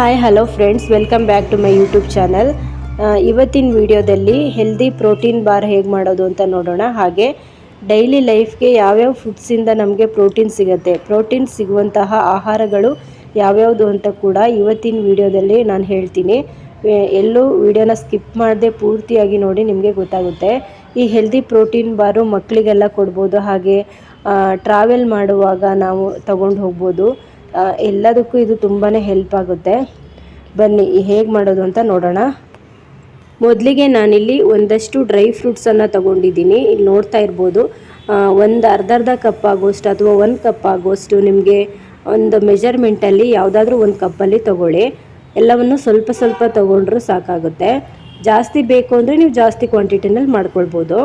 Hi hello friends welcome back to my YouTube channel ಇವತ್ತಿನ ವಿಡಿಯೋದಲ್ಲಿ healthy protein bar ಹೇಗೆ ಮಾಡೋದು ಅಂತ ನೋಡೋಣ. ಹಾಗೆ ಡೈಲಿ ಲೈಫ್ಗೆ ಯಾವ್ಯಾವ ಫುಡ್ಸಿಂದ ನಮಗೆ ಪ್ರೋಟೀನ್ ಸಿಗುತ್ತೆ? ಪ್ರೋಟೀನ್ ಸಿಗುವಂತಹ ಆಹಾರಗಳು ಯಾವ್ಯಾವುದು ಅಂತ ಕೂಡ ಇವತ್ತಿನ ವಿಡಿಯೋದಲ್ಲಿ ನಾನು ಹೇಳ್ತೀನಿ. ಎಲ್ಲೂ ವಿಡಿಯೋನ ಸ್ಕಿಪ್ ಮಾಡದೆ ಪೂರ್ತಿಯಾಗಿ ನೋಡಿ ನಿಮಗೆ ಗೊತ್ತಾಗುತ್ತೆ. ಈ ಹೆಲ್ದಿ ಪ್ರೋಟೀನ್ ಬಾರು ಮಕ್ಕಳಿಗೆಲ್ಲ ಕೊಡ್ಬೋದು. ಹಾಗೆ ಟ್ರಾವೆಲ್ ಮಾಡುವಾಗ ನಾವು ತಗೊಂಡು ಹೋಗ್ಬೋದು. ಎಲ್ಲದಕ್ಕೂ ಇದು ತುಂಬಾ ಹೆಲ್ಪ್ ಆಗುತ್ತೆ. ಬನ್ನಿ ಹೇಗೆ ಮಾಡೋದು ಅಂತ ನೋಡೋಣ. ಮೊದಲಿಗೆ ನಾನಿಲ್ಲಿ ಒಂದಷ್ಟು ಡ್ರೈ ಫ್ರೂಟ್ಸನ್ನು ತಗೊಂಡಿದ್ದೀನಿ. ಇಲ್ಲಿ ನೋಡ್ತಾ ಇರ್ಬೋದು ಒಂದು ಅರ್ಧ ಅರ್ಧ ಕಪ್ ಆಗೋಷ್ಟು ಅಥವಾ ಒಂದು ಕಪ್ ಆಗೋಷ್ಟು ನಿಮಗೆ ಒಂದು ಮೆಜರ್ಮೆಂಟಲ್ಲಿ ಯಾವುದಾದ್ರೂ ಒಂದು ಕಪ್ಪಲ್ಲಿ ತಗೊಳ್ಳಿ. ಎಲ್ಲವನ್ನು ಸ್ವಲ್ಪ ಸ್ವಲ್ಪ ತಗೊಂಡ್ರೂ ಸಾಕಾಗುತ್ತೆ. ಜಾಸ್ತಿ ಬೇಕು ಅಂದರೆ ನೀವು ಜಾಸ್ತಿ ಕ್ವಾಂಟಿಟಿನಲ್ಲಿ ಮಾಡ್ಕೊಳ್ಬೋದು.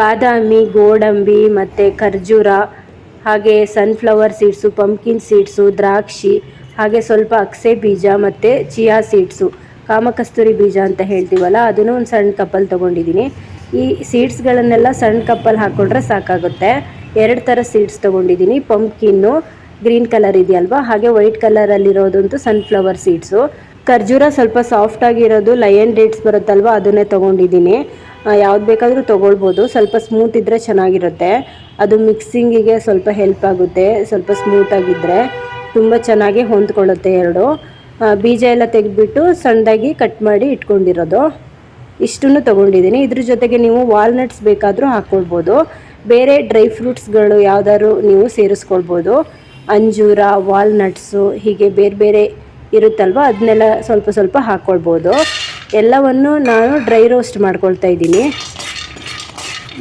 ಬಾದಾಮಿ, ಗೋಡಂಬಿ ಮತ್ತು ಖರ್ಜೂರ ಹಾಗೆ ಸನ್ಫ್ಲವರ್ ಸೀಡ್ಸು ಪಂಪ್ಕಿನ್ ಸೀಡ್ಸು ದ್ರಾಕ್ಷಿ, ಹಾಗೆ ಸ್ವಲ್ಪ ಅಕ್ಸೆ ಬೀಜ ಮತ್ತು ಚಿಯಾ ಸೀಡ್ಸು ಕಾಮಕಸ್ತೂರಿ ಬೀಜ ಅಂತ ಹೇಳ್ತೀವಲ್ಲ, ಅದನ್ನು ಒಂದು ಸಣ್ಣ ಕಪ್ಪಲ್ಲಿ ತೊಗೊಂಡಿದ್ದೀನಿ. ಈ ಸೀಡ್ಸ್ಗಳನ್ನೆಲ್ಲ ಸಣ್ಣ ಕಪ್ಪಲ್ಲಿ ಹಾಕ್ಕೊಂಡ್ರೆ ಸಾಕಾಗುತ್ತೆ. ಎರಡು ಥರ ಸೀಡ್ಸ್ ತೊಗೊಂಡಿದ್ದೀನಿ. ಪಂಪ್ಕಿನ್ನು ಗ್ರೀನ್ ಕಲರ್ ಇದೆಯಲ್ವಾ? ಹಾಗೆ ವೈಟ್ ಕಲರಲ್ಲಿರೋದಂತೂ ಸನ್ಫ್ಲವರ್ ಸೀಡ್ಸು ಖರ್ಜೂರ ಸ್ವಲ್ಪ ಸಾಫ್ಟ್ ಆಗಿರೋದು ಲಯನ್ ಡೇಟ್ಸ್ ಬರುತ್ತಲ್ವ, ಅದನ್ನೇ ತೊಗೊಂಡಿದ್ದೀನಿ. ಯಾವ್ದು ಬೇಕಾದರೂ ತೊಗೊಳ್ಬೋದು. ಸ್ವಲ್ಪ ಸ್ಮೂತ್ ಇದ್ದರೆ ಚೆನ್ನಾಗಿರುತ್ತೆ. ಅದು ಮಿಕ್ಸಿಂಗಿಗೆ ಸ್ವಲ್ಪ ಹೆಲ್ಪ್ ಆಗುತ್ತೆ, ಸ್ವಲ್ಪ ಸ್ಮೂತಾಗಿದ್ದರೆ ತುಂಬ ಚೆನ್ನಾಗಿ ಹೊಂದ್ಕೊಳ್ಳುತ್ತೆ ಎರಡು. ಬೀಜ ಎಲ್ಲ ತೆಗೆದ್ಬಿಟ್ಟು ಸಣ್ಣದಾಗಿ ಕಟ್ ಮಾಡಿ ಇಟ್ಕೊಂಡಿರೋದು. ಇಷ್ಟನ್ನು ತೊಗೊಂಡಿದ್ದೀನಿ. ಇದ್ರ ಜೊತೆಗೆ ನೀವು ವಾಲ್ನಟ್ಸ್ ಬೇಕಾದರೂ ಹಾಕ್ಕೊಳ್ಬೋದು ಬೇರೆ ಡ್ರೈ ಫ್ರೂಟ್ಸ್ಗಳು ಯಾವುದಾದ್ರು ನೀವು ಸೇರಿಸ್ಕೊಳ್ಬೋದು. ಅಂಜೂರ ವಾಲ್ನಟ್ಸು ಹೀಗೆ ಬೇರೆ ಬೇರೆ ಇರುತ್ತಲ್ವ ಅದನ್ನೆಲ್ಲ ಸ್ವಲ್ಪ ಸ್ವಲ್ಪ ಹಾಕ್ಕೊಳ್ಬೋದು ಎಲ್ಲವನ್ನು ನಾನು ಡ್ರೈ ರೋಸ್ಟ್ ಮಾಡ್ಕೊಳ್ತಾ ಇದ್ದೀನಿ.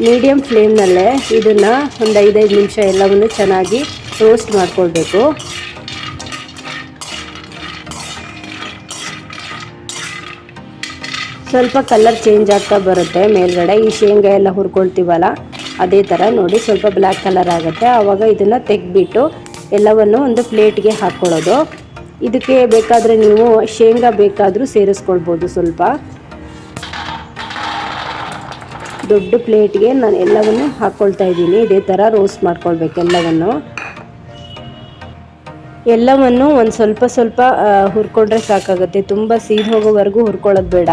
ಮೀಡಿಯಮ್ ಫ್ಲೇಮ್ನಲ್ಲೇ ಇದನ್ನು ಒಂದು ಐದೈದು ನಿಮಿಷ ಎಲ್ಲವನ್ನು ಚೆನ್ನಾಗಿ ರೋಸ್ಟ್ ಮಾಡ್ಕೊಳ್ಬೇಕು. ಸ್ವಲ್ಪ ಕಲರ್ ಚೇಂಜ್ ಆಗ್ತಾ ಬರುತ್ತೆ ಮೇಲ್ಗಡೆ. ಈ ಶೇಂಗಾ ಎಲ್ಲ ಹುರ್ಕೊಳ್ತೀವಲ್ಲ, ಅದೇ ಥರ ನೋಡಿ ಸ್ವಲ್ಪ ಬ್ಲ್ಯಾಕ್ ಕಲರ್ ಆಗುತ್ತೆ. ಆವಾಗ ಇದನ್ನು ತೆಗೆದ್ಬಿಟ್ಟು ಎಲ್ಲವನ್ನು ಒಂದು ಪ್ಲೇಟ್ಗೆ ಹಾಕ್ಕೊಳ್ಳೋದು. ಇದಕ್ಕೆ ಬೇಕಾದರೆ ನೀವು ಶೇಂಗಾ ಬೇಕಾದರೂ ಸೇರಿಸ್ಕೊಳ್ಬೋದು ಸ್ವಲ್ಪ. ದೊಡ್ಡ ಪ್ಲೇಟ್ಗೆ ನಾನು ಎಲ್ಲವನ್ನು ಹಾಕ್ಕೊಳ್ತಾ ಇದ್ದೀನಿ. ಇದೇ ಥರ ರೋಸ್ಟ್ ಮಾಡ್ಕೊಳ್ಬೇಕು ಎಲ್ಲವನ್ನು. ಎಲ್ಲವನ್ನು ಒಂದು ಸ್ವಲ್ಪ ಸ್ವಲ್ಪ ಹುರ್ಕೊಂಡ್ರೆ ಸಾಕಾಗುತ್ತೆ. ತುಂಬ ಸೀದ್ ಹೋಗೋವರೆಗೂ ಹುರ್ಕೊಳ್ಳೋದು ಬೇಡ.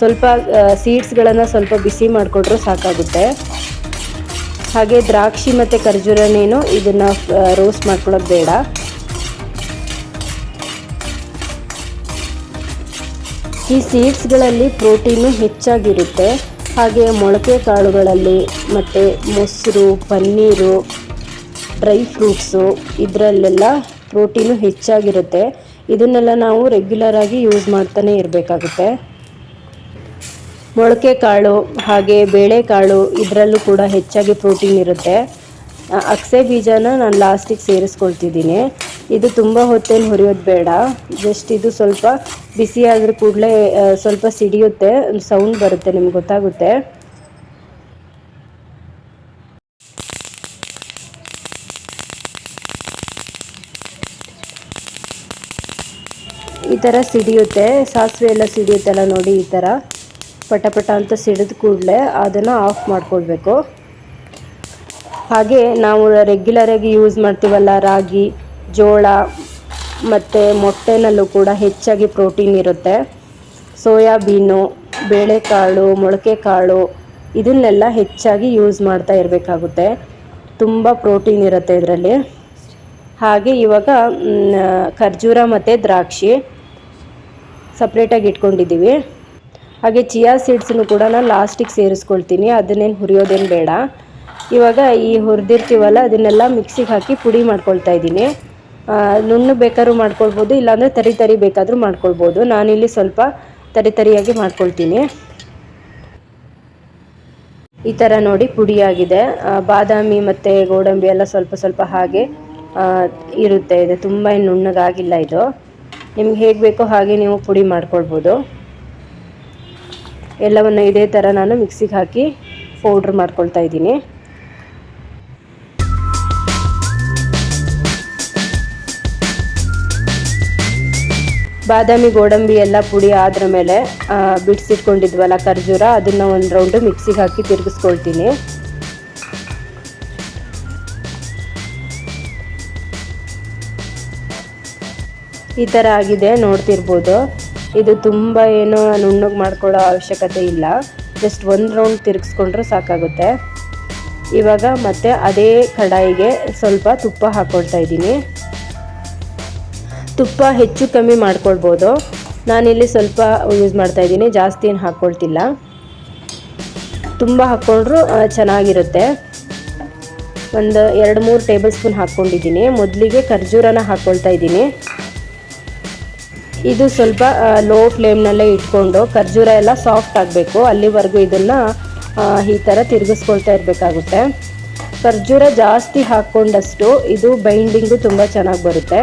ಸ್ವಲ್ಪ ಸೀಡ್ಸ್ಗಳನ್ನು ಸ್ವಲ್ಪ ಬಿಸಿ ಮಾಡಿಕೊಂಡ್ರೂ ಸಾಕಾಗುತ್ತೆ. ಹಾಗೆ ದ್ರಾಕ್ಷಿ ಮತ್ತು ಖರ್ಜೂರನೇನು ಇದನ್ನು ರೋಸ್ಟ್ ಮಾಡ್ಕೊಳ್ಳೋದು ಬೇಡ. ಈ ಸೀಡ್ಸ್ಗಳಲ್ಲಿ ಪ್ರೋಟೀನು ಹೆಚ್ಚಾಗಿರುತ್ತೆ. ಹಾಗೆ ಮೊಳಕೆ ಕಾಳುಗಳಲ್ಲಿ ಮತ್ತು ಮೊಸರು, ಪನ್ನೀರು, ಡ್ರೈ ಫ್ರೂಟ್ಸು, ಇದರಲ್ಲೆಲ್ಲ ಪ್ರೋಟೀನು ಹೆಚ್ಚಾಗಿರುತ್ತೆ. ಇದನ್ನೆಲ್ಲ ನಾವು ರೆಗ್ಯುಲರಾಗಿ ಯೂಸ್ ಮಾಡ್ತಾನೆ ಇರಬೇಕಾಗುತ್ತೆ. ಮೊಳಕೆ ಕಾಳು ಹಾಗೆ ಬೇಳೆಕಾಳು ಇದರಲ್ಲೂ ಕೂಡ ಹೆಚ್ಚಾಗಿ ಪ್ರೋಟೀನ್ ಇರುತ್ತೆ. ಅಕ್ಸೆ ಬೀಜನ ನಾನು ಲಾಸ್ಟಿಗೆ ಸೇರಿಸ್ಕೊಳ್ತಿದ್ದೀನಿ. ಇದು ತುಂಬ ಹೊತ್ತೇನು ಹುರಿಯೋದು ಬೇಡ. ಜಸ್ಟ್ ಇದು ಸ್ವಲ್ಪ ಬಿಸಿ ಆದ್ರ ಕೂಡಲೇ ಸ್ವಲ್ಪ ಸಿಡಿಯುತ್ತೆ. ಸೌಂಡ್ ಬರುತ್ತೆ, ನಿಮ್ಗೆ ಗೊತ್ತಾಗುತ್ತೆ. ಈ ಥರ ಸಿಡಿಯುತ್ತೆ. ಸಾಸಿವೆ ಎಲ್ಲ ಸಿಡಿಯುತ್ತಲ್ಲ ನೋಡಿ ಈ ಥರ ಪಟ ಪಟ ಅಂತ ಸಿಡಿದ ಕೂಡಲೇ ಅದನ್ನು ಆಫ್ ಮಾಡ್ಕೊಳ್ಬೇಕು. ಹಾಗೆ ನಾವು ರೆಗ್ಯುಲರಾಗಿ ಯೂಸ್ ಮಾಡ್ತೀವಲ್ಲ ರಾಗಿ ಜೋಳ ಮತ್ತು ಮೊಟ್ಟೆನಲ್ಲೂ ಕೂಡ ಹೆಚ್ಚಾಗಿ ಪ್ರೋಟೀನ್ ಇರುತ್ತೆ. ಸೋಯಾಬೀನು ಬೇಳೆಕಾಳು ಮೊಳಕೆ ಕಾಳು ಇದನ್ನೆಲ್ಲ ಹೆಚ್ಚಾಗಿ ಯೂಸ್ ಮಾಡ್ತಾ ಇರಬೇಕಾಗುತ್ತೆ. ತುಂಬ ಪ್ರೋಟೀನ್ ಇರುತ್ತೆ ಇದರಲ್ಲಿ. ಹಾಗೆ ಇವಾಗ ಖರ್ಜೂರ ಮತ್ತು ದ್ರಾಕ್ಷಿ ಸಪ್ರೇಟಾಗಿ ಇಟ್ಕೊಂಡಿದ್ದೀವಿ. ಹಾಗೆ ಚಿಯಾ ಸೀಡ್ಸನ್ನು ಕೂಡ ನಾನು ಲಾಸ್ಟಿಗೆ ಸೇರಿಸ್ಕೊಳ್ತೀನಿ, ಅದನ್ನೇನು ಹುರಿಯೋದೇನು ಬೇಡ. ಇವಾಗ ಈ ಹುರಿದಿರ್ತೀವಲ್ಲ, ಅದನ್ನೆಲ್ಲ ಮಿಕ್ಸಿಗೆ ಹಾಕಿ ಪುಡಿ ಮಾಡ್ಕೊಳ್ತಾ ಇದ್ದೀನಿ. ನುಣ್ಣು ಬೇಕಾದ್ರೂ ಮಾಡ್ಕೊಳ್ಬೋದು, ಇಲ್ಲಾಂದರೆ ತರಿ ತರಿ ಬೇಕಾದರೂ ಮಾಡ್ಕೊಳ್ಬೋದು. ನಾನಿಲ್ಲಿ ಸ್ವಲ್ಪ ತರಿ ತರಿಯಾಗಿ ಮಾಡ್ಕೊಳ್ತೀನಿ. ಈ ಥರ ನೋಡಿ ಪುಡಿಯಾಗಿದೆ ಬಾದಾಮಿ ಮತ್ತು ಗೋಡಂಬಿ ಎಲ್ಲ ಸ್ವಲ್ಪ ಸ್ವಲ್ಪ ಹಾಗೆ ಇರುತ್ತೆ. ಇದು ತುಂಬ ನುಣ್ಣಗಾಗಿಲ್ಲ ಇದು. ನಿಮ್ಗೆ ಹೇಗೆ ಬೇಕೋ ಹಾಗೆ ನೀವು ಪುಡಿ ಮಾಡ್ಕೊಳ್ಬೋದು. ಎಲ್ಲವನ್ನು ಇದೇ ಥರ ನಾನು ಮಿಕ್ಸಿಗೆ ಹಾಕಿ ಪೌಡ್ರ್ ಮಾಡ್ಕೊಳ್ತಾ ಇದ್ದೀನಿ. ಬಾದಾಮಿ ಗೋಡಂಬಿ ಎಲ್ಲ ಪುಡಿ ಆದ್ರ ಮೇಲೆ ಬಿಡಿಸಿಟ್ಕೊಂಡಿದ್ವಲ್ಲ ಖರ್ಜೂರ, ಅದನ್ನು ಒಂದು ರೌಂಡು ಮಿಕ್ಸಿಗೆ ಹಾಕಿ ತಿರುಗಿಸ್ಕೊಳ್ತೀನಿ. ಈ ಥರ ಆಗಿದೆ, ನೋಡ್ತಿರ್ಬೋದು. ಇದು ತುಂಬ ಏನು ನುಣ್ಣಗೆ ಮಾಡ್ಕೊಳ್ಳೋ ಅವಶ್ಯಕತೆ ಇಲ್ಲ. ಜಸ್ಟ್ ಒಂದು ರೌಂಡ್ ತಿರುಗಿಸ್ಕೊಂಡ್ರೆ ಸಾಕಾಗುತ್ತೆ. ಇವಾಗ ಮತ್ತೆ ಅದೇ ಕಡಾಯಿಗೆ ಸ್ವಲ್ಪ ತುಪ್ಪ ಹಾಕ್ಕೊಳ್ತಾ ಇದ್ದೀನಿ. ತುಪ್ಪ ಹೆಚ್ಚು ಕಮ್ಮಿ ಮಾಡ್ಕೊಳ್ಬೋದು. ನಾನಿಲ್ಲಿ ಸ್ವಲ್ಪ ಯೂಸ್ ಮಾಡ್ತಾ ಇದ್ದೀನಿ, ಜಾಸ್ತಿ ಏನು ಹಾಕ್ಕೊಳ್ತಿಲ್ಲ ತುಂಬ ಹಾಕ್ಕೊಂಡ್ರು ಚೆನ್ನಾಗಿರುತ್ತೆ. ಒಂದು ಎರಡು ಮೂರು ಟೇಬಲ್ ಸ್ಪೂನ್ ಹಾಕ್ಕೊಂಡಿದ್ದೀನಿ. ಮೊದಲಿಗೆ ಖರ್ಜೂರನ ಹಾಕ್ಕೊಳ್ತಾ ಇದ್ದೀನಿ. ಇದು ಸ್ವಲ್ಪ ಲೋ ಫ್ಲೇಮ್ನಲ್ಲೇ ಇಟ್ಕೊಂಡು ಖರ್ಜೂರ ಎಲ್ಲ ಸಾಫ್ಟ್ ಆಗಬೇಕು. ಅಲ್ಲಿವರೆಗೂ ಇದನ್ನು ಈ ಥರ ತಿರುಗಿಸ್ಕೊಳ್ತಾ ಇರಬೇಕಾಗುತ್ತೆ. ಖರ್ಜೂರ ಜಾಸ್ತಿ ಹಾಕ್ಕೊಂಡಷ್ಟು ಇದು ಬೈಂಡಿಂಗು ತುಂಬ ಚೆನ್ನಾಗಿ ಬರುತ್ತೆ.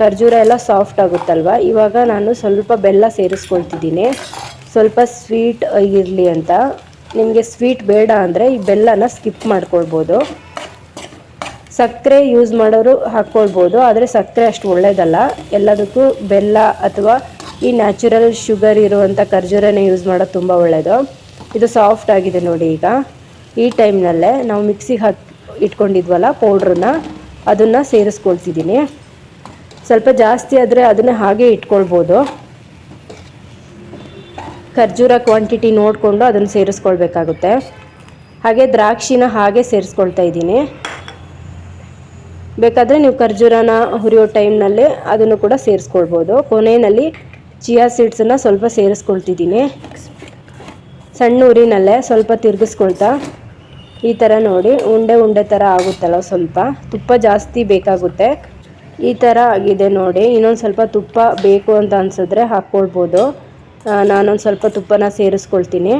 ಖರ್ಜೂರ ಎಲ್ಲ ಸಾಫ್ಟ್ ಆಗುತ್ತಲ್ವ? ಇವಾಗ ನಾನು ಸ್ವಲ್ಪ ಬೆಲ್ಲ ಸೇರಿಸ್ಕೊಳ್ತಿದ್ದೀನಿ. ಸ್ವಲ್ಪ ಸ್ವೀಟ್ ಇರಲಿ ಅಂತ. ನಿಮಗೆ ಸ್ವೀಟ್ ಬೇಡ ಅಂದರೆ ಈ ಬೆಲ್ಲನ ಸ್ಕಿಪ್ ಮಾಡ್ಕೊಳ್ಬೋದು. ಸಕ್ಕರೆ ಯೂಸ್ ಮಾಡೋರು ಹಾಕ್ಕೊಳ್ಬೋದು, ಆದರೆ ಸಕ್ಕರೆ ಅಷ್ಟು ಒಳ್ಳೆಯದಲ್ಲ ಎಲ್ಲದಕ್ಕೂ ಬೆಲ್ಲ ಅಥವಾ ಈ ನ್ಯಾಚುರಲ್ ಶುಗರ್ ಇರುವಂಥ ಖರ್ಜೂರನೇ ಯೂಸ್ ಮಾಡೋದು ತುಂಬ ಒಳ್ಳೆಯದು ಇದು ಸಾಫ್ಟ್ ಆಗಿದೆ ನೋಡಿ ಈಗ. ಈ ಟೈಮ್ನಲ್ಲೇ ನಾವು ಮಿಕ್ಸಿಗೆ ಹಾಕಿ, ಇಟ್ಕೊಂಡಿದ್ವಲ್ಲ ಪೌಡ್ರನ್ನ ಅದನ್ನು ಸೇರಿಸ್ಕೊಳ್ತಿದ್ದೀನಿ. ಸ್ವಲ್ಪ ಜಾಸ್ತಿ ಆದರೆ ಅದನ್ನು ಹಾಗೆ ಇಟ್ಕೊಳ್ಬೋದು. ಖರ್ಜೂರ ಕ್ವಾಂಟಿಟಿ ನೋಡಿಕೊಂಡು ಅದನ್ನು ಸೇರಿಸ್ಕೊಳ್ಬೇಕಾಗುತ್ತೆ. ಹಾಗೆ ದ್ರಾಕ್ಷಿನ ಹಾಗೆ ಸೇರಿಸ್ಕೊಳ್ತಾ ಇದ್ದೀನಿ. ಬೇಕಾದರೆ ನೀವು ಖರ್ಜೂರನ ಹುರಿಯೋ ಟೈಮ್ನಲ್ಲಿ ಅದನ್ನು ಕೂಡ ಸೇರಿಸ್ಕೊಳ್ಬೋದು. ಕೊನೆಯಲ್ಲಿ ಚಿಯಾ ಸೀಡ್ಸನ್ನು ಸ್ವಲ್ಪ ಸೇರಿಸ್ಕೊಳ್ತಿದ್ದೀನಿ. ಸಣ್ಣ ಉರಿನಲ್ಲೇ ಸ್ವಲ್ಪ ತಿರುಗಿಸ್ಕೊಳ್ತಾ ಈ ಥರ ನೋಡಿ. ಉಂಡೆ ಉಂಡೆ ಥರ ಆಗುತ್ತಲ್ಲ ಸ್ವಲ್ಪ. ತುಪ್ಪ ಜಾಸ್ತಿ ಬೇಕಾಗುತ್ತೆ. ಈ ಥರ ಆಗಿದೆ ನೋಡಿ. ಇನ್ನೊಂದು ಸ್ವಲ್ಪ ತುಪ್ಪ ಬೇಕು ಅಂತ ಅನಿಸಿದ್ರೆ ಹಾಕ್ಕೊಳ್ಬೋದು ನಾನೊಂದು ಸ್ವಲ್ಪ ತುಪ್ಪನ ಸೇರಿಸ್ಕೊಳ್ತೀನಿ.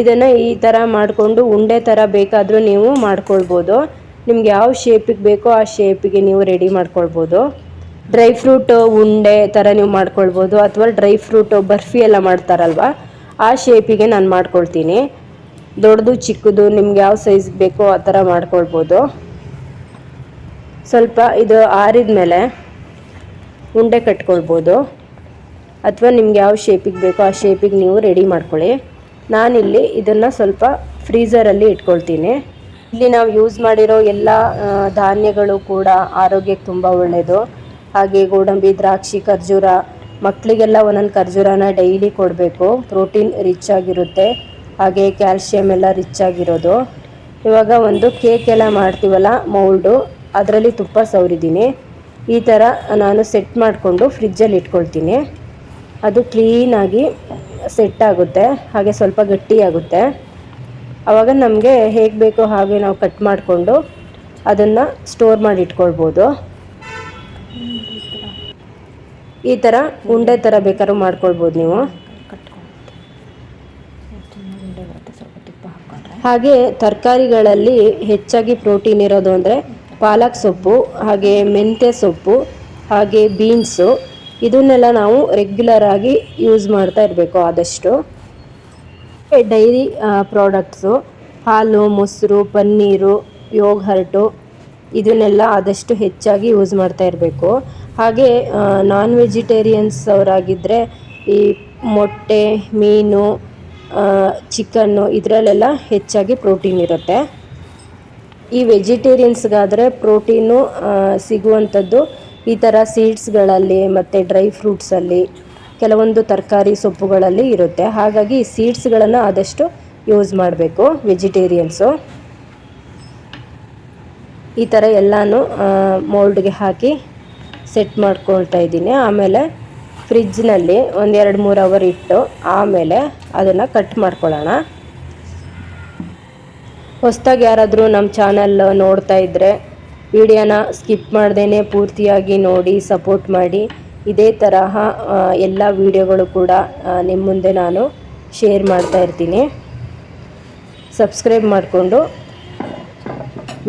ಇದನ್ನು ಈ ಥರ ಮಾಡಿಕೊಂಡು ಉಂಡೆ ಥರ ಬೇಕಾದರೂ ನೀವು ಮಾಡ್ಕೊಳ್ಬೋದು. ನಿಮ್ಗೆ ಯಾವ ಶೇಪಿಗೆ ಬೇಕೋ ಆ ಶೇಪಿಗೆ ನೀವು ರೆಡಿ ಮಾಡ್ಕೊಳ್ಬೋದು. ಡ್ರೈ ಫ್ರೂಟ್ ಉಂಡೆ ಥರ ನೀವು ಮಾಡ್ಕೊಳ್ಬೋದು. ಅಥವಾ ಡ್ರೈ ಫ್ರೂಟ್ ಬರ್ಫಿ ಎಲ್ಲ ಮಾಡ್ತಾರಲ್ವ, ಆ ಶೇಪಿಗೆ ನಾನು ಮಾಡ್ಕೊಳ್ತೀನಿ. ದೊಡ್ಡದು, ಚಿಕ್ಕದು, ನಿಮ್ಗೆ ಯಾವ ಸೈಜ್ ಬೇಕೋ ಆ ಥರ ಮಾಡ್ಕೊಳ್ಬೋದು. ಸ್ವಲ್ಪ ಇದು ಆರಿದ ಮೇಲೆ ಉಂಡೆ ಕಟ್ಕೊಳ್ಬೋದು. ಅಥವಾ ನಿಮ್ಗೆ ಯಾವ ಶೇಪಿಗೆ ಬೇಕೋ ಆ ಶೇಪಿಗೆ ನೀವು ರೆಡಿ ಮಾಡ್ಕೊಳ್ಳಿ. ನಾನಿಲ್ಲಿ ಇದನ್ನು ಸ್ವಲ್ಪ ಫ್ರೀಝರಲ್ಲಿ ಇಟ್ಕೊಳ್ತೀನಿ. ಇಲ್ಲಿ ನಾವು ಯೂಸ್ ಮಾಡಿರೋ ಎಲ್ಲ ಧಾನ್ಯಗಳು ಕೂಡ ಆರೋಗ್ಯಕ್ಕೆ ತುಂಬ ಒಳ್ಳೆಯದು ಹಾಗೆ ಗೋಡಂಬಿ, ದ್ರಾಕ್ಷಿ, ಖರ್ಜೂರ ಮಕ್ಕಳಿಗೆಲ್ಲ ಒಂದೊಂದು ಖರ್ಜೂರನ ಡೈಲಿ ಕೊಡಬೇಕು. ಪ್ರೋಟೀನ್ ರಿಚ್ ಆಗಿರುತ್ತೆ. ಹಾಗೆ ಕ್ಯಾಲ್ಶಿಯಮ್ ಎಲ್ಲ ರಿಚ್ ಆಗಿರೋದು. ಇವಾಗ ಒಂದು ಕೇಕ್ ಎಲ್ಲ ಮಾಡ್ತೀವಲ್ಲ ಮೌಲ್ಡು ಅದರಲ್ಲಿ ತುಪ್ಪ ಸವರಿದ್ದೀನಿ. ಈ ಥರ ನಾನು ಸೆಟ್ ಮಾಡಿಕೊಂಡು ಫ್ರಿಜ್ಜಲ್ಲಿ ಇಟ್ಕೊಳ್ತೀನಿ. ಅದು ಕ್ಲೀನಾಗಿ ಸೆಟ್ ಆಗುತ್ತೆ. ಹಾಗೆ ಸ್ವಲ್ಪ ಗಟ್ಟಿಯಾಗುತ್ತೆ ಆವಾಗ ನಮಗೆ ಹೇಗೆ ಬೇಕೋ ಹಾಗೆ ನಾವು ಕಟ್ ಮಾಡಿಕೊಂಡು ಅದನ್ನು ಸ್ಟೋರ್ ಮಾಡಿ ಇಟ್ಕೊಳ್ಬೋದು. ಈ ಥರ ಉಂಡೆ ಥರ ಬೇಕಾದ್ರೂ ಮಾಡ್ಕೊಳ್ಬೋದು ನೀವು. ಹಾಗೆ ತರಕಾರಿಗಳಲ್ಲಿ ಹೆಚ್ಚಾಗಿ ಪ್ರೋಟೀನ್ ಇರೋದು ಅಂದರೆ ಪಾಲಕ್ ಸೊಪ್ಪು, ಹಾಗೆ ಮೆಂತ್ಯ ಸೊಪ್ಪು, ಹಾಗೆ ಬೀನ್ಸು. ಇದನ್ನೆಲ್ಲ ನಾವು ರೆಗ್ಯುಲರ್ ಆಗಿ ಯೂಸ್ ಮಾಡ್ತಾ ಇರಬೇಕು ಆದಷ್ಟು. ಡೈರಿ ಪ್ರಾಡಕ್ಟ್ಸು ಹಾಲು, ಮೊಸರು, ಪನ್ನೀರು ಯೋಗರ್ಟು ಇದನ್ನೆಲ್ಲ ಆದಷ್ಟು ಹೆಚ್ಚಾಗಿ ಯೂಸ್ ಮಾಡ್ತಾ ಇರಬೇಕು. ಹಾಗೆ ನಾನ್ ವೆಜಿಟೇರಿಯನ್ಸ್ ಅವರಾಗಿದ್ದರೆ ಈ ಮೊಟ್ಟೆ, ಮೀನು ಚಿಕನ್ನು ಇದರಲ್ಲೆಲ್ಲ ಹೆಚ್ಚಾಗಿ ಪ್ರೋಟೀನ್ ಇರುತ್ತೆ. ಈ ವೆಜಿಟೇರಿಯನ್ಸ್ಗಾದರೆ ಪ್ರೋಟೀನು ಸಿಗುವಂಥದ್ದು. ಈ ಥರ ಸೀಡ್ಸ್ಗಳಲ್ಲಿ ಮತ್ತು ಡ್ರೈ ಫ್ರೂಟ್ಸಲ್ಲಿ, ಕೆಲವೊಂದು ತರಕಾರಿ ಸೊಪ್ಪುಗಳಲ್ಲಿ ಇರುತ್ತೆ. ಹಾಗಾಗಿ ಈ ಸೀಡ್ಸ್ಗಳನ್ನು ಆದಷ್ಟು ಯೂಸ್ ಮಾಡಬೇಕು ವೆಜಿಟೇರಿಯನ್ಸು. ಈ ಥರ ಎಲ್ಲನೂ ಮೋಲ್ಡ್ಗೆ ಹಾಕಿ ಸೆಟ್ ಮಾಡ್ಕೊಳ್ತಾ ಇದ್ದೀನಿ. ಆಮೇಲೆ ಫ್ರಿಜ್ನಲ್ಲಿ ಒಂದೆರಡು ಮೂರು ಅವರ್ ಇಟ್ಟು ಆಮೇಲೆ ಅದನ್ನು ಕಟ್ ಮಾಡ್ಕೊಳ್ಳೋಣ. ಹೊಸದಾಗಿ ಯಾರಾದರೂ ನಮ್ಮ ಚಾನಲ್ ನೋಡ್ತಾ ಇದ್ದರೆ ವಿಡಿಯೋನ ಸ್ಕಿಪ್ ಮಾಡ್ದೇ ಪೂರ್ತಿಯಾಗಿ ನೋಡಿ ಸಪೋರ್ಟ್ ಮಾಡಿ. ಇದೇ ತರಹ ಎಲ್ಲ ವಿಡಿಯೋಗಳು ಕೂಡ ನಿಮ್ಮ ಮುಂದೆ ನಾನು ಶೇರ್ ಮಾಡ್ತಾ ಇರ್ತೀನಿ. ಸಬ್ಸ್ಕ್ರೈಬ್ ಮಾಡಿಕೊಂಡು.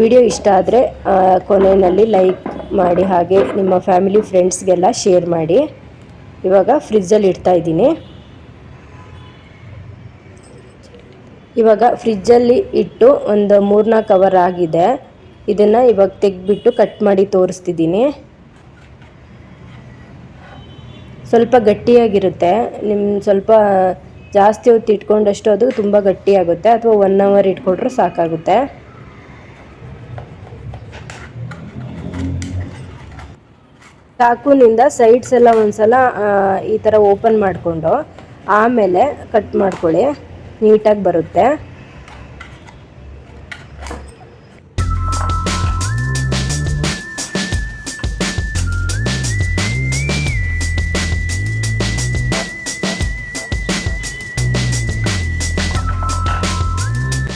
ವಿಡಿಯೋ ಇಷ್ಟ ಆದರೆ ಕೊನೆಯಲ್ಲಿ ಲೈಕ್ ಮಾಡಿ, ಹಾಗೆ ನಿಮ್ಮ ಫ್ಯಾಮಿಲಿ ಫ್ರೆಂಡ್ಸ್ಗೆಲ್ಲ ಶೇರ್ ಮಾಡಿ. ಇವಾಗ ಫ್ರಿಜ್ಜಲ್ಲಿ ಇಡ್ತಾ ಇದ್ದೀನಿ ಇವಾಗ ಫ್ರಿಜ್ಜಲ್ಲಿ ಇಟ್ಟು ಒಂದು ಮೂರ್ನಾಲ್ಕು ಅವರ್ ಆಗಿದೆ. ಇದನ್ನು ಇವಾಗ ತೆಗೆದ್ಬಿಟ್ಟು ಕಟ್ ಮಾಡಿ ತೋರಿಸ್ತಿದ್ದೀನಿ. ಸ್ವಲ್ಪ ಗಟ್ಟಿಯಾಗಿರುತ್ತೆ. ನಿಮ್ಮ ಸ್ವಲ್ಪ ಜಾಸ್ತಿ ಹೊತ್ತು ಇಟ್ಕೊಂಡಷ್ಟು ಅದು ತುಂಬ ಗಟ್ಟಿಯಾಗುತ್ತೆ. ಅಥವಾ ಒನ್ ಅವರ್ ಇಟ್ಕೊಂಡ್ರೂ ಸಾಕಾಗುತ್ತೆ. ಚಾಕುನಿಂದ ಸೈಡ್ಸ್ ಎಲ್ಲ ಒಂದ್ಸಲ ಈ ಥರ ಓಪನ್ ಮಾಡಿಕೊಂಡು, ಆಮೇಲೆ ಕಟ್ ಮಾಡ್ಕೊಳ್ಳಿ. ನೀಟಾಗಿ ಬರುತ್ತೆ.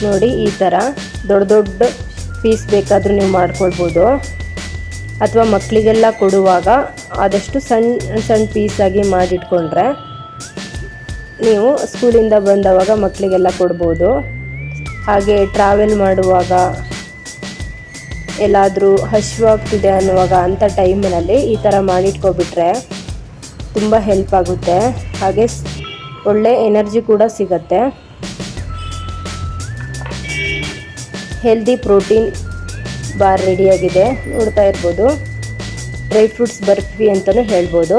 ನೋಡಿ ಈ ಥರ ದೊಡ್ಡ ದೊಡ್ಡ ಪೀಸ್ ಬೇಕಾದರೂ ನೀವು ಮಾಡ್ಕೊಳ್ಬೋದು. ಅಥವಾ ಮಕ್ಕಳಿಗೆಲ್ಲ ಕೊಡುವಾಗ ಆದಷ್ಟು ಸಣ್ಣ ಸಣ್ಣ ಪೀಸಾಗಿ ಮಾಡಿಟ್ಕೊಂಡ್ರೆ ನೀವು ಸ್ಕೂಲಿಂದ ಬಂದವಾಗ ಮಕ್ಕಳಿಗೆಲ್ಲ ಕೊಡ್ಬೋದು. ಹಾಗೆ ಟ್ರಾವೆಲ್ ಮಾಡುವಾಗ ಎಲ್ಲಾದರೂ ಹಸಿವಾಗ್ತಿದೆ ಅನ್ನುವಾಗ ಅಂಥ ಟೈಮಿನಲ್ಲಿ ಈ ಥರ ಮಾಡಿಟ್ಕೊಬಿಟ್ರೆ ತುಂಬ ಹೆಲ್ಪ್ ಆಗುತ್ತೆ. ಹಾಗೆ ಒಳ್ಳೆ ಎನರ್ಜಿ ಕೂಡ ಸಿಗತ್ತೆ. ಹೆಲ್ದಿ ಪ್ರೋಟೀನ್ ಬಾರ್ ರೆಡಿಯಾಗಿದೆ ನೋಡ್ತಾ ಇರ್ಬೋದು. ಡ್ರೈ ಫ್ರೂಟ್ಸ್ ಬರ್ಫಿ ಅಂತಲೂ ಹೇಳ್ಬೋದು.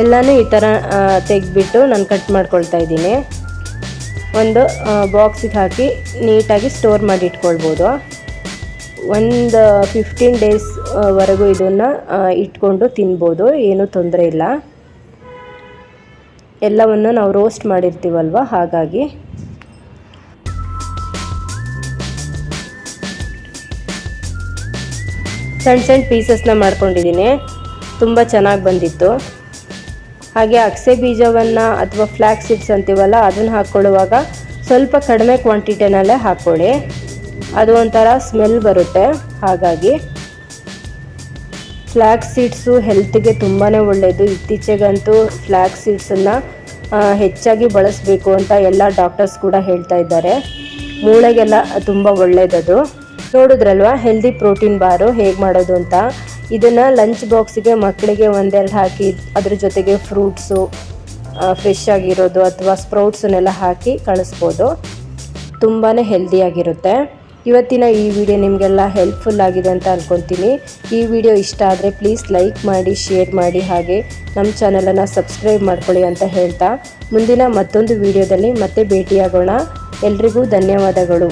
ಎಲ್ಲನೂ ಈ ಥರ ತೆಗೆದ್ಬಿಟ್ಟು ನಾನು ಕಟ್ ಮಾಡ್ಕೊಳ್ತಾ ಇದ್ದೀನಿ. ಒಂದು ಬಾಕ್ಸಿಗೆ ಹಾಕಿ ನೀಟಾಗಿ ಸ್ಟೋರ್ ಮಾಡಿ ಇಟ್ಕೊಳ್ಬೋದು ಒಂದು ಫಿಫ್ಟೀನ್ ಡೇಸ್ ವರೆಗೂ ಇದನ್ನು ಇಟ್ಕೊಂಡು ತಿನ್ಬೋದು, ಏನೂ ತೊಂದರೆ ಇಲ್ಲ. ಎಲ್ಲವನ್ನು ನಾವು ರೋಸ್ಟ್ ಮಾಡಿರ್ತೀವಲ್ವ, ಹಾಗಾಗಿ. ಸಣ್ಣ ಸಣ್ಣ ಪೀಸಸ್ನ ಮಾಡ್ಕೊಂಡಿದ್ದೀನಿ. ತುಂಬ ಚೆನ್ನಾಗಿ ಬಂದಿತ್ತು. ಹಾಗೆ ಅಗಸೆ ಬೀಜವನ್ನು ಅಥವಾ ಫ್ಲ್ಯಾಕ್ ಸೀಡ್ಸ್ ಅಂತೀವಲ್ಲ, ಅದನ್ನು ಹಾಕ್ಕೊಳ್ಳುವಾಗ ಸ್ವಲ್ಪ ಕಡಿಮೆ ಕ್ವಾಂಟಿಟಿನಲ್ಲೇ ಹಾಕ್ಕೊಳ್ಳಿ ಅದು ಒಂಥರ ಸ್ಮೆಲ್ ಬರುತ್ತೆ. ಹಾಗಾಗಿ ಫ್ಲ್ಯಾಕ್ ಸೀಡ್ಸು ಹೆಲ್ತ್ಗೆ ತುಂಬಾ ಒಳ್ಳೆಯದು ಇತ್ತೀಚೆಗಂತೂ ಫ್ಲ್ಯಾಕ್ ಸೀಡ್ಸನ್ನು ಹೆಚ್ಚಾಗಿ ಬಳಸಬೇಕು ಅಂತ ಎಲ್ಲ ಡಾಕ್ಟರ್ಸ್ ಕೂಡ ಹೇಳ್ತಾ ಇದ್ದಾರೆ. ಮೂಳೆಗೆಲ್ಲ ತುಂಬ ಒಳ್ಳೆಯದದು ನೋಡಿದ್ರಲ್ವಾ ಹೆಲ್ದಿ ಪ್ರೋಟೀನ್ ಬಾರು ಹೇಗೆ ಮಾಡೋದು ಅಂತ. ಇದನ್ನು ಲಂಚ್ ಬಾಕ್ಸಿಗೆ ಮಕ್ಕಳಿಗೆ ಒಂದೆರಡು ಹಾಕಿ, ಅದ್ರ ಜೊತೆಗೆ ಫ್ರೂಟ್ಸು ಫ್ರೆಶ್ ಆಗಿರೋದು ಅಥವಾ ಸ್ಪ್ರೌಟ್ಸನ್ನೆಲ್ಲ ಹಾಕಿ ಕಳಿಸ್ಬೋದು. ತುಂಬಾ ಹೆಲ್ದಿಯಾಗಿರುತ್ತೆ ಇವತ್ತಿನ ಈ ವಿಡಿಯೋ ನಿಮಗೆಲ್ಲ ಹೆಲ್ಪ್ಫುಲ್ ಆಗಿದೆ ಅಂತ ಅನ್ಕೊತೀನಿ. ಈ ವಿಡಿಯೋ ಇಷ್ಟ ಆದರೆ ಪ್ಲೀಸ್ ಲೈಕ್ ಮಾಡಿ ಶೇರ್ ಮಾಡಿ, ಹಾಗೆ ನಮ್ಮ ಚಾನಲನ್ನು ಸಬ್ಸ್ಕ್ರೈಬ್ ಮಾಡ್ಕೊಳ್ಳಿ ಅಂತ ಹೇಳ್ತಾ. ಮುಂದಿನ ಮತ್ತೊಂದು ವಿಡಿಯೋದಲ್ಲಿ ಮತ್ತೆ ಭೇಟಿಯಾಗೋಣ. ಎಲ್ರಿಗೂ ಧನ್ಯವಾದಗಳು.